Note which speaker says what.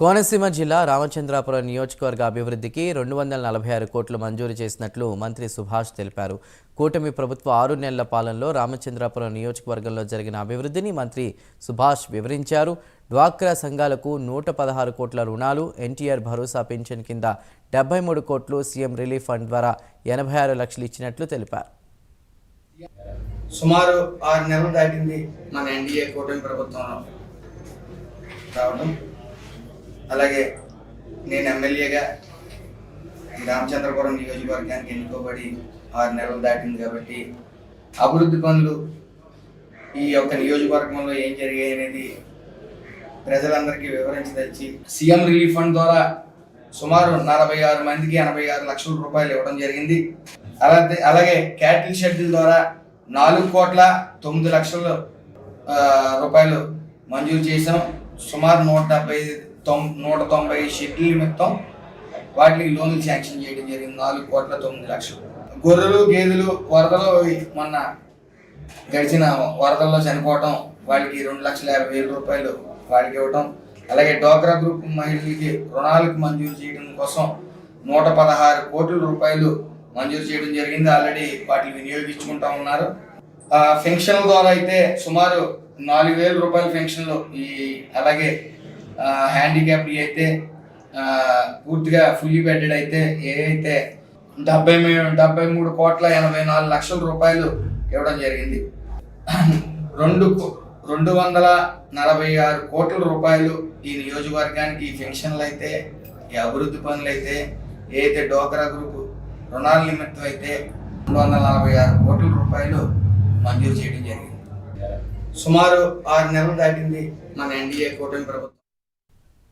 Speaker 1: కోనసీమ జిల్లా రామచంద్రాపురం నియోజకవర్గ అభివృద్ధికి రెండు వందల నలభై ఆరు కోట్లు మంజూరు చేసినట్లు మంత్రి సుభాష్ తెలిపారు. కూటమి ప్రభుత్వ ఆరు నెలల పాలనలో రామచంద్రాపురం నియోజకవర్గంలో జరిగిన అభివృద్ధిని మంత్రి సుభాష్ వివరించారు. డ్వాక్రా సంఘాలకు నూట పదహారు కోట్ల రుణాలు ఎన్టీఆర్ భరోసా పెన్షన్ కింద డెబ్బై మూడు కోట్లు సీఎం రిలీఫ్ ఫండ్ ద్వారా ఎనభై ఆరు లక్షలు ఇచ్చినట్లు తెలిపారు.
Speaker 2: సుమారు ఆరు నెలలు దాటింది మన ఎన్డీఏ కూటమి ప్రభుత్వం రావడం. అలాగే నేను ఎమ్మెల్యేగా ఈ రామచంద్రపురం నియోజకవర్గానికి ఎన్నుకోబడి ఆరు నెలలు దాటింది కాబట్టి అభివృద్ధి పనులు ఈ యొక్క నియోజకవర్గంలో ఏం జరిగాయి అనేది ప్రజలందరికీ వివరించదలిచి సీఎం రిలీఫ్ ఫండ్ ద్వారా సుమారు నలభై ఆరు మందికి ఎనభై ఆరు లక్షల రూపాయలు ఇవ్వడం జరిగింది. అలాగే అలాగే క్యాటిల్ షెడ్యూల్ ద్వారా నాలుగు కోట్ల తొమ్మిది లక్షల రూపాయలు మంజూరు చేసాం సుమారు నూట డెబ్బై తొం నూట తొంభై షెడ్యూల్ నిమిత్తం వాటికి లోన్లు శాంక్షన్ చేయడం జరిగింది. నాలుగు కోట్ల తొమ్మిది లక్షలు. గొర్రెలు గేదెలు వరదలు మొన్న గడిచిన వరదల్లో చనిపోవటం వాళ్ళకి రెండు లక్షల యాభై వేల రూపాయలు వాళ్ళకి ఇవ్వటం అలాగే డోక్రా గ్రూప్ మహిళలకి రుణాలకు మంజూరు చేయడం కోసం నూట పదహారు కోట్ల రూపాయలు మంజూరు చేయడం జరిగింది. ఆల్రెడీ వాటిని వినియోగించుకుంటా ఉన్నారు. ఆ, పెన్షన్ల ద్వారా అయితే సుమారు నాలుగు వేల రూపాయల పెన్షన్లు ఈ అలాగే హ్యాండిక్యాప్ అయితే పూర్తిగా ఫుల్లీ బెడ్డెడ్ అయితే ఏవైతే డెబ్బై డెబ్బై మూడు కోట్ల ఎనభై నాలుగు లక్షల రూపాయలు ఇవ్వడం జరిగింది. రెండు కో- రెండు వందల నలభై ఆరు కోట్ల రూపాయలు ఈ నియోజకవర్గానికి ఈ పెన్షన్లు అయితే ఈ అభివృద్ధి పనులు అయితే ఏదైతే డోక్రా గ్రూప్ రుణాల నిమిత్తం అయితే రెండు వందల నలభై ఆరు కోట్ల రూపాయలు మంజూరు చేయడం జరిగింది. సుమారు ఆరు నెలలు దాటింది మన ఎన్డీఏ కూటమి ప్రభుత్వం.